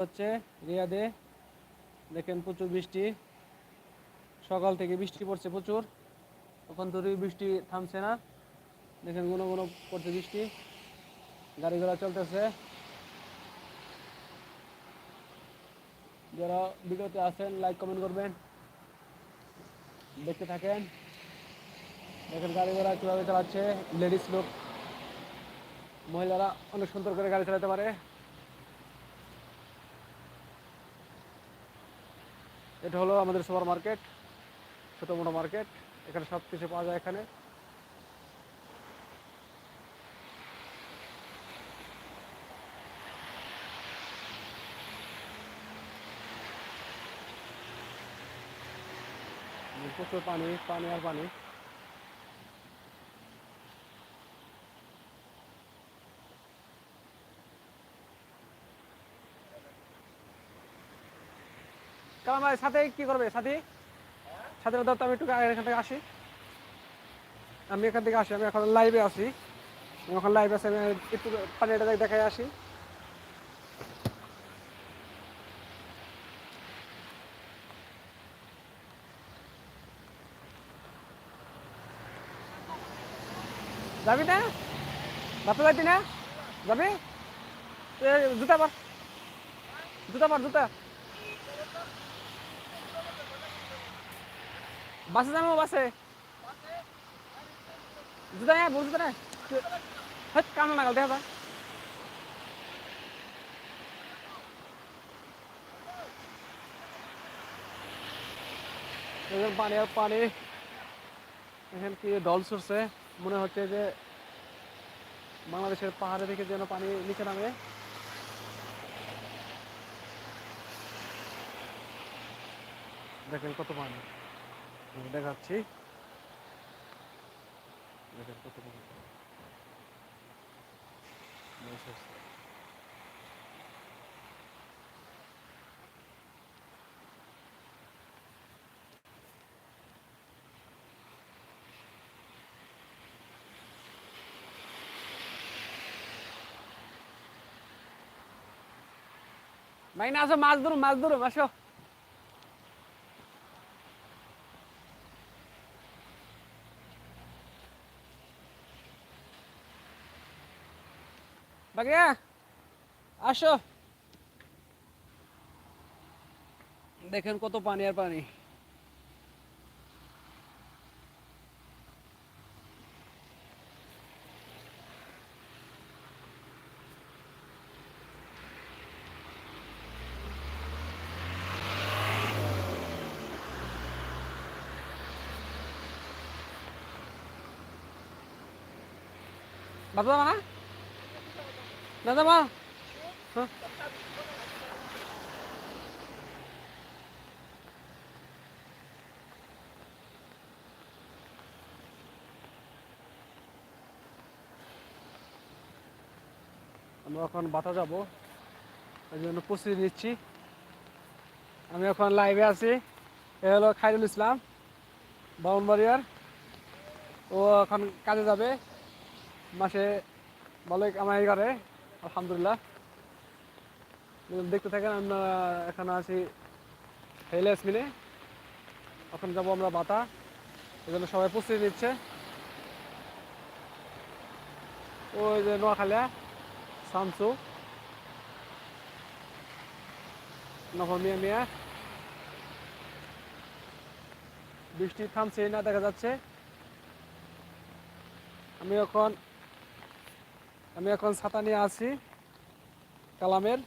হচ্ছে, রিয়াদে। দেখেন প্রচুর বৃষ্টি। সকাল থেকে বৃষ্টি পড়ছে প্রচুর। এখন তো বৃষ্টি থামছে না। দেখেন গুনো গুনো পড়ছে বৃষ্টি। গাড়ি ঘোড়া চলতেছে। যারা ভিডিওতে আছেন লাইক কমেন্ট করবেন। দেখতে থাকেন। দেখেন গাড়ি ঘোড়া কীভাবে চালাচ্ছে। লেডিস লোক মহিলারা অনেক সুন্দর করে গাড়ি চালাতে পারে। এটা হলো আমাদের সুপার মার্কেট ছোটো মোটো মার্কেট। এখানে সব কিছু পাওয়া যায় এখানে। প্রচুর পানি পানি আর পানি। ভাই সাথে কি করবে, সাথী? সাথে, ধর তো আমি একটু এখান থেকে আসি। আমি এখান থেকে আসি, আমি এখন লাইভে আসি এখন লাইভে আসি আমি একটু পানিটা দেখাই আসি। যাবি না? বাপে যাবি না? যাবি? জুতা পর। জুতা পর, জুতা। বাসে যাব, বাসে। জুতা নেই বল জুতা নেই হ্যাঁ কাম নাগাল দেখা যায় পানি আর পানি। এখানে কি ডল ছুটছে। মনে হচ্ছে যে বাংলাদেশের পাহাড়ে থেকে যেন পানি নিচে নামে। দেখেন কত পানি। দেখাচ্ছি। দেখেন কত পানি ভাই না আসো মাছ ধরুন মাছ ধরুন আসো আসো। দেখেন কত পানি আর পানি। বাবা মা দাদা মা। হ্যাঁ। আমরা এখন বাতা যাব, এই জন্য প্রস্তুতি নিচ্ছি। আমি এখন লাইভে আছি, এ হলো খাইরুল ইসলাম, বাউনবাড়িয়ার। ও এখন কাজে যাবে, মাসে ভালোই কামাই করে। আলহামদুলিল্লাহ। দেখতে থাকেন, আমরা এখানে আছি হেলেস মিলে এখন যাব আমরা বাতা। এই জন্য সবাই প্রস্তুতি নিচ্ছে। ওই যে নোয়াখালিয়া শামসু নফর মিয়া মিয়া। বৃষ্টি থামছে না, দেখা যাচ্ছে। আমি এখন আমি এখন ছাতা নিয়ে আছি। কালামের।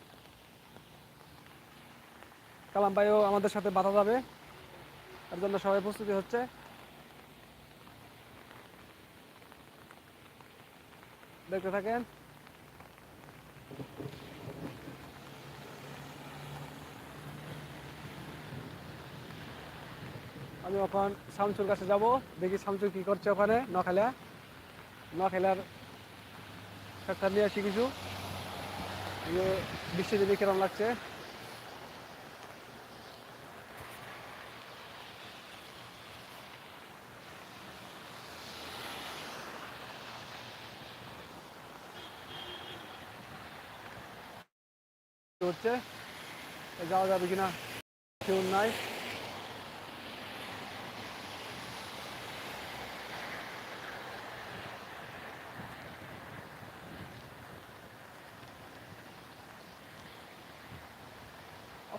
কালাম ভাইও আমাদের সাথে বাধা যাবে। তার জন্য সবাই প্রস্তুতি হচ্ছে। দেখতে থাকেন। আমি এখন শামসুর কাছে যাব। দেখি শামসুর কি করছে ওখানে। নখালিয়া নখালিয়ার সাক্ষাৎ নিয়ে আসি কিছু যে বৃষ্টি দেখে কেমন লাগছে হচ্ছে যাওয়া যাবে কিনা কেউ নাই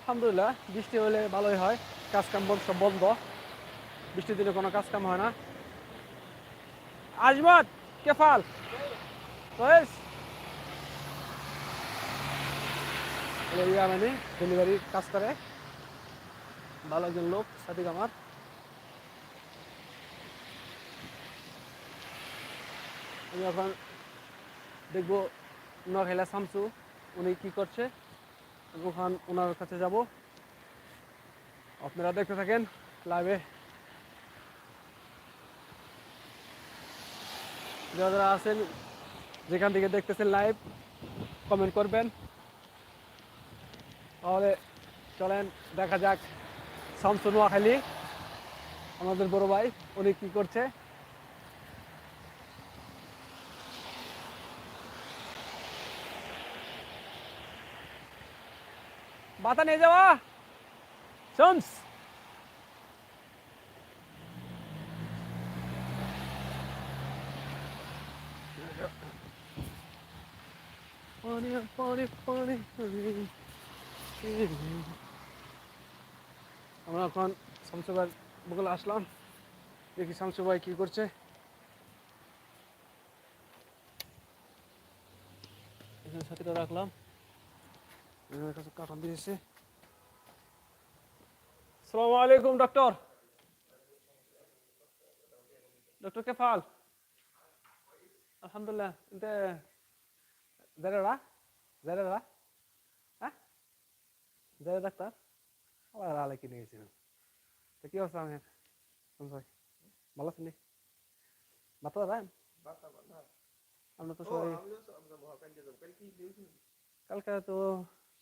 আলহামদুলিল্লাহ, বৃষ্টি হলে ভালোই হয় কাজ কাম বন্ধ সব বন্ধ। বৃষ্টির দিনে কোনো কাজ কাম হয় না। আজমত, কেফাল। ইয়ামানি ডেলিভারি কাজ করে। ভালো একজন লোক, সাদিক আমার। আমি এখন দেখব নোয়াখাইলা শামসু, উনি কি করছে। ওখান ওনার কাছে যাব। আপনারা দেখতে থাকেন লাইভে যারা যারা আছেন, যেখান থেকে দেখতেছেন লাইভ কমেন্ট করবেন। তাহলে চলেন, দেখা যাক। শামসু নোয়াখালী, আমাদের বড় ভাই, উনি কি করছে? বাতা নিয়ে যাওয়া। শামস আমরা এখন শামসুবাই বগলে আসলাম। দেখি শামসুবাই কি করছে। সাথীটা রাখলাম। কাটান দিয়েছে ডক্টর ডক্টর কেফাল। আলহামদুলিল্লাহ ইনতে জারেরা হ্যাঁ? ডাক্তার। আবার আলে কিনে গেছিলাম তো কি অবস্থা আমি ভালো আছেন বাতা দাঁড়ান আমরা তো সবাই কালকে তো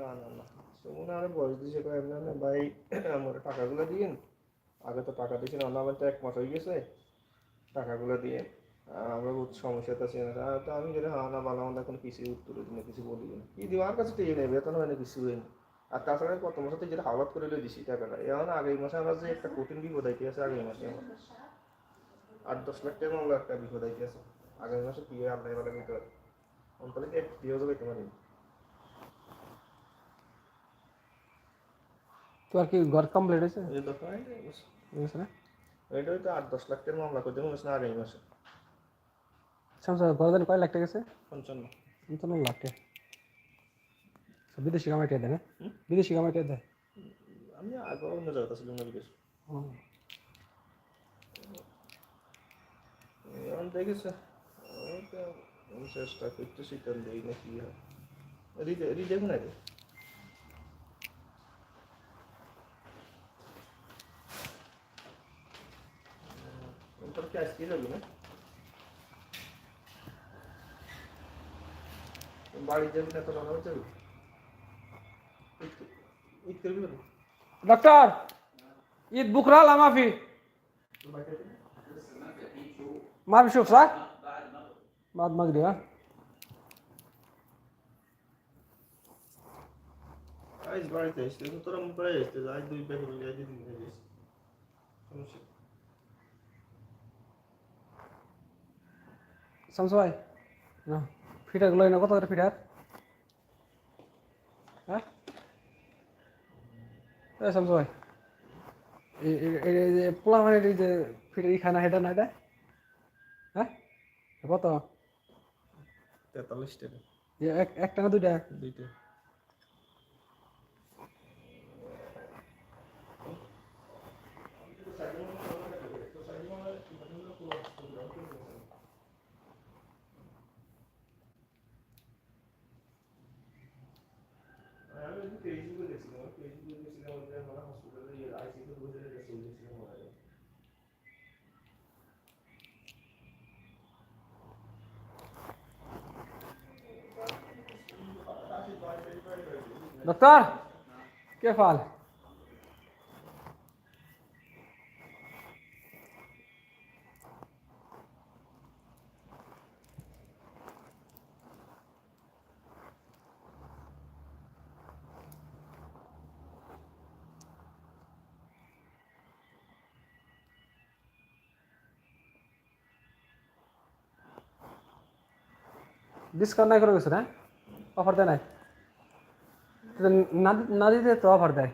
না না সুমন আরে বয়স দিছে কয় এমনি না, ভাই, আমার টাকাগুলো দিন আগে তো টাকা দিয়েছিল না, আমার তো এক মাস হয়ে গেছে। টাকাগুলো দিয়ে। আমরা বহুত সমস্যাতে আছি না। তো আমি যদি হ্যাঁ না ভালো মন্দ এখন কিছু উত্তর না, কিছু বলি না। কি দিব আমার কাছে ইয়ে নেই বেতন হয় না কিছু হয়নি। আর তাছাড়া কত মাসে যেটা হাওলাত করে দিছি টাকাটা এখন আগের মাসে আমার যে একটা কঠিন বিপদ আইতে আছে আগের মাসে আমার। আট দশ লাখ টাকা মামলা একটা বিপদ আইতে আছে। আগামী মাসে কি হয় আল্লাহ ভালো ভিতরে অন্তলে এক দিয়ে যাবে তোমার তোমার কি ঘর কমপ্লিট হয়েছে? এটা হয়তো আট দশ লাখ টাকার মামলা করে দেবো আগামী মাসে। শামসু ঘর দেন কয় লাখ টাকা গেছে? পঞ্চান্ন। পঞ্চান্ন লাখ টাকা। বিদেশি কামাইতে দেয় না? বিদেশি কামাইতে দেয়? আমি আগে অন্য জায়গাতে ছিলাম না বিদেশ। ও, এখন দেখেছে আমি তো আমি চেষ্টা করতেছি কেন দেই না কি হয় রিদে রিদে কোন আগে তোর কি আজকে যাবি না বাড়ি যাবি না তো রান্না যাবি ঈদ করবি না ডক্টর ঈদ বুকরাল মাফি ما بشوف صح؟ بعد مغرب ها؟ আজ বাড়িতে এসছে তো তোরা মুখ করে এসছে আজ দুই ব্যাগ মিলে আজ দিন হয়ে গেছে সমস্যা শামসু ভাই না ফিটার গুলো না কত করে ফিটার হ্যাঁ এ শামসু ভাই এই এই- এই এই যে পোলা মানে এই যে ফিটার ই খানা হেটা না এটা হ্যাঁ কত? তেতাল্লিশ টাকা। একটা না দুইটা? দুইটা। डॉक्टर क्या फाल डिस्काउंट नहीं करोगे सर ऑफ़र देना है। না দিতে তো অফার দেয়।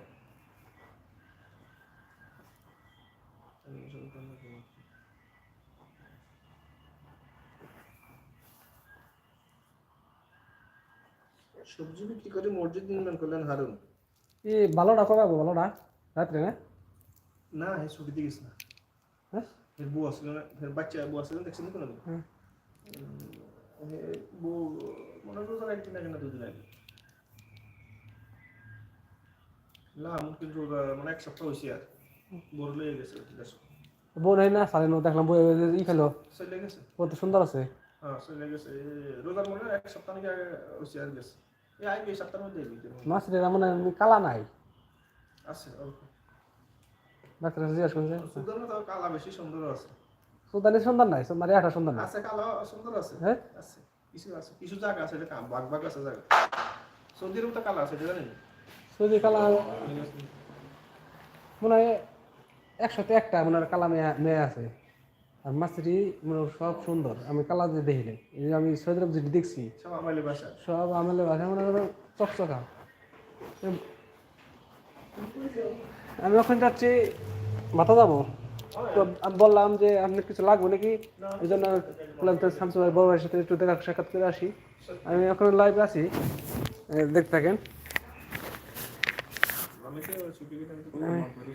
সবজি বিক্রি করে মসজিদ নির্মাণ করলেন হারুন। ই ভালোটা কবে পাবো ভালোটা। রাত্রে না? না এই ছুটিতে গেছে না। হ্যাঁ? বউ না এর বাচ্চা বউ দেখছেন কোনো। বউ? মনে করো একদিন আগে না দুদিন আগে। না কিন্তু মানে এক সপ্তাহ হয়েছে আর। বড় লেগে গেছে আছে বউ না সাড়ে নয় দেখলাম ই খেলো চলে গেছে? ও তো সুন্দর আছে। হ্যাঁ চলে গেছে। রোজার মনে এক সপ্তাহ নাকি আগে হয়েছে আর গেছে। এই আগে সপ্তাহের মধ্যে মাছ মানে কালা নাই। আছে ডাক্তার জিজ্ঞাসা করছে। সুন্দর না কালা বেশি সুন্দর আছে। সুদানি সুন্দর নাই সুন্দর একটা সুন্দর নাই। আছে কালো সুন্দর আছে। হ্যাঁ? আছে কিছু আছে কিছু জায়গা আছে এটা বাগ বাগ আছে জায়গা। মতো কালো আছে এটা জানেন? সৌদি কালা মনে হয় একসাথে একটা মনে হয় কালা মেয়ে মেয়ে আছে। আর মাছটি মনে হয় সব সুন্দর। আমি কালা যে দেখিলে এই যে আমি সৌদি আরব যেটি দেখছি। সব আমালি বাসা সব আমলে ভাষা মনে করো চকচকা। আমি ওখানে যাচ্ছি মাথা যাব। তো আমি বললাম যে আপনার কিছু লাগবে নাকি? এই জন্য বললাম তো শামসু ভাই বড় ভাইয়ের সাথে একটু দেখা সাক্ষাৎ করে আসি। আমি এখন লাইভে আছি। দেখতে থাকেন।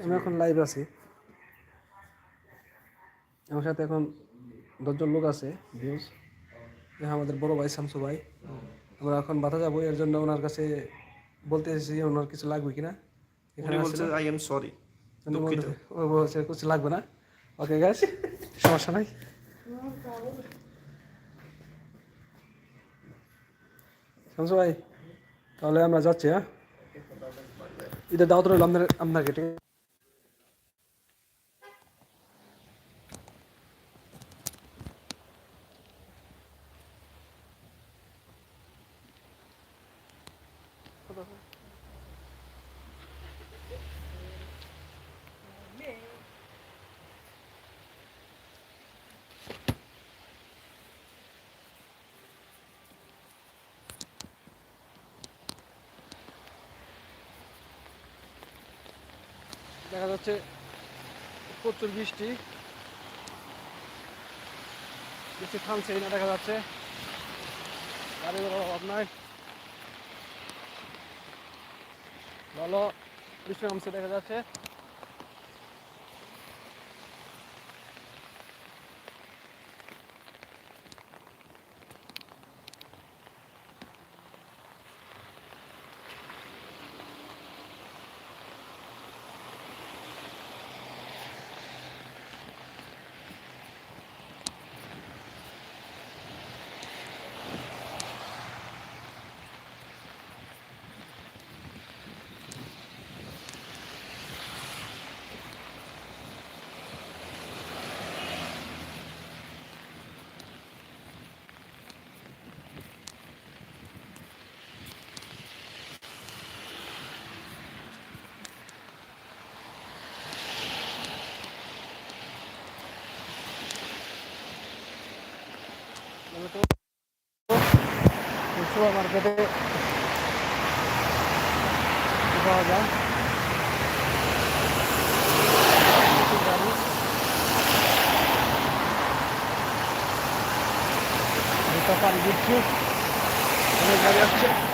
আমি এখন লাইভ আছি। আমার সাথে এখন দশজন লোক আছে ভিউজ। আমাদের বড় ভাই শামসু ভাই। আমরা এখন বাতা যাব এর জন্য ওনার কাছে বলতে এসেছি ওনার কিছু লাগবে কিনা। এখানে বলছে আই এম সরি বলছে কিছু লাগবে না। ওকে গাছ সমস্যা নাই। শামসু ভাই তাহলে আমরা যাচ্ছি হ্যাঁ? ঈদের দাওয়াত রইল আপনার আপনাকে ঠিক আছে? দেখা যাচ্ছে প্রচুর বৃষ্টি। বৃষ্টি থামছেই না দেখা যাচ্ছে। গাড়ি অভাব নাই। ভালো বৃষ্টি নামছে দেখা যাচ্ছে আমি তো মার্কেটে। পাওয়া যায়। পানি দিচ্ছি অনেক গাড়ি আসছে।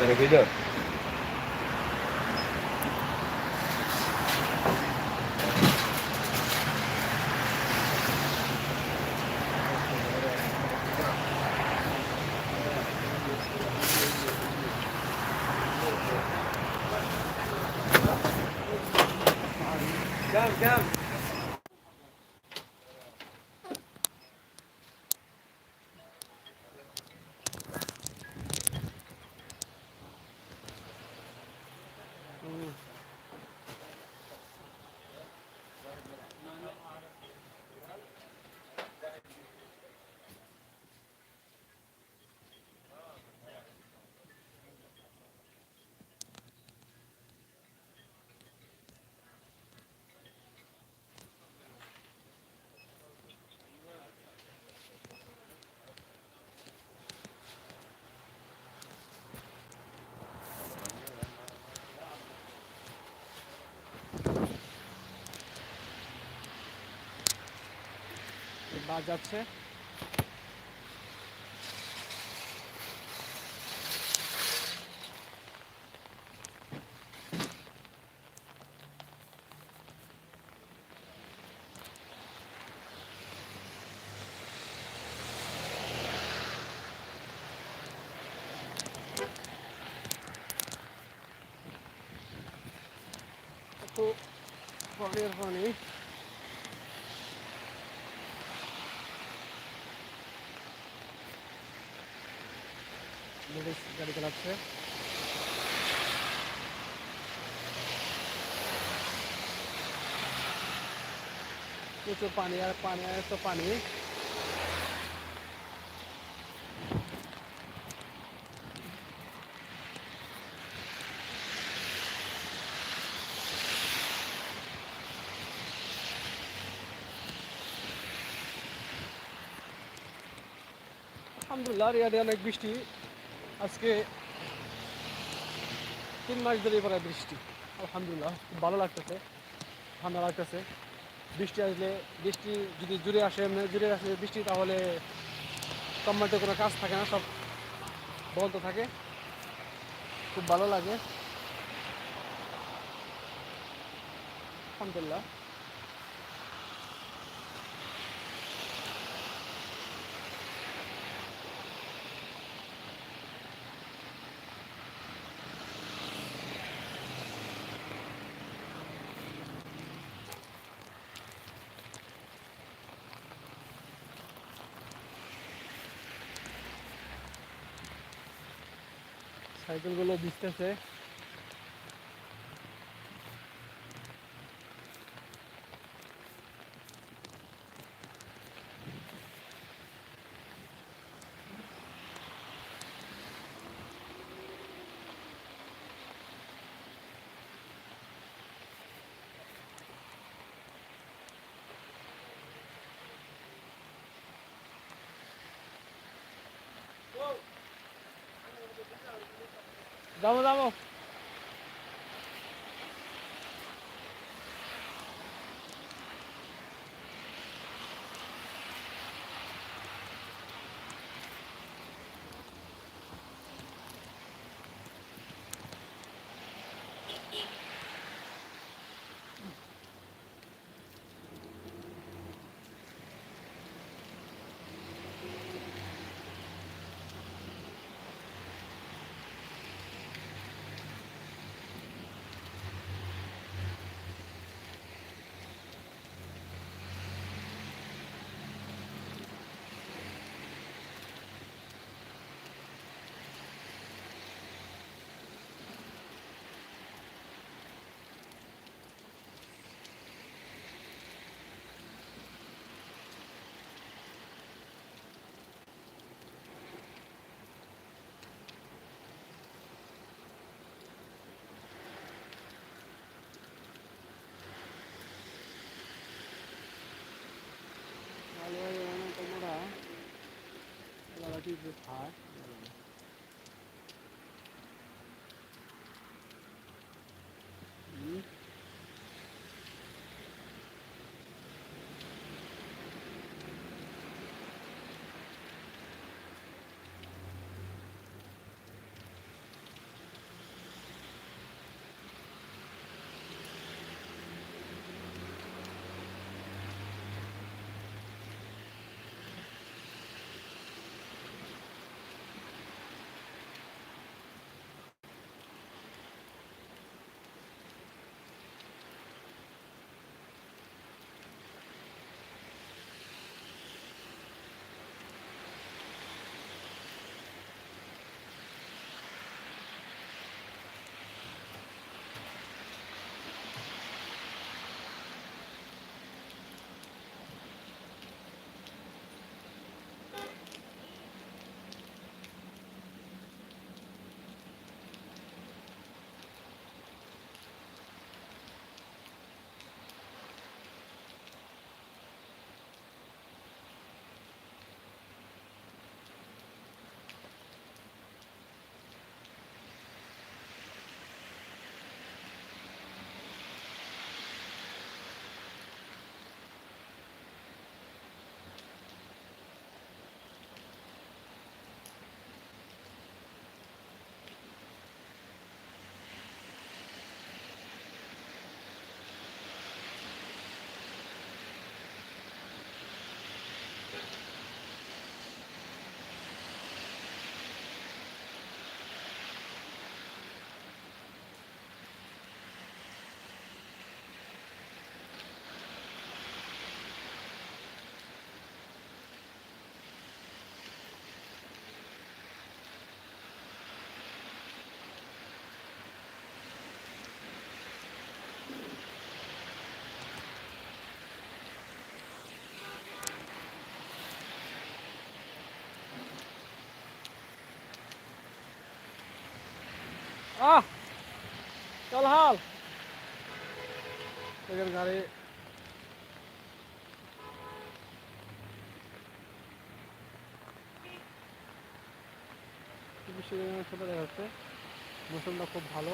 তো আছে একটা বাস যাচ্ছে। তো পরের পানি লেডিস গাড়ি চালাচ্ছে। প্রচুর পানি আর পানি আর তো পানি। আলহামদুলিল্লাহ রিয়াদে অনেক বৃষ্টি। আজকে তিন মাস ধরে পরে বৃষ্টি। আলহামদুলিল্লাহ, খুব ভালো লাগতেছে, ঠান্ডা লাগতেছে। বৃষ্টি আসলে, বৃষ্টি যদি জুড়ে আসে এমনি জুড়ে আসে বৃষ্টি, তাহলে টমেটো কোনো কাজ থাকে না, সব বন্ধ থাকে। খুব ভালো লাগে। আলহামদুলিল্লাহ। সাইকেলগুলো দিতেছে যাব যাব is high. আহ চল হাল। গাড়ি। ছোট দেখা যাচ্ছে। মৌসুমটা খুব ভালো।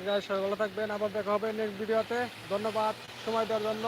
সবাই ভালো থাকবেন আবার দেখা হবে নেক্সট ভিডিওতে ধন্যবাদ সময় দেওয়ার জন্য।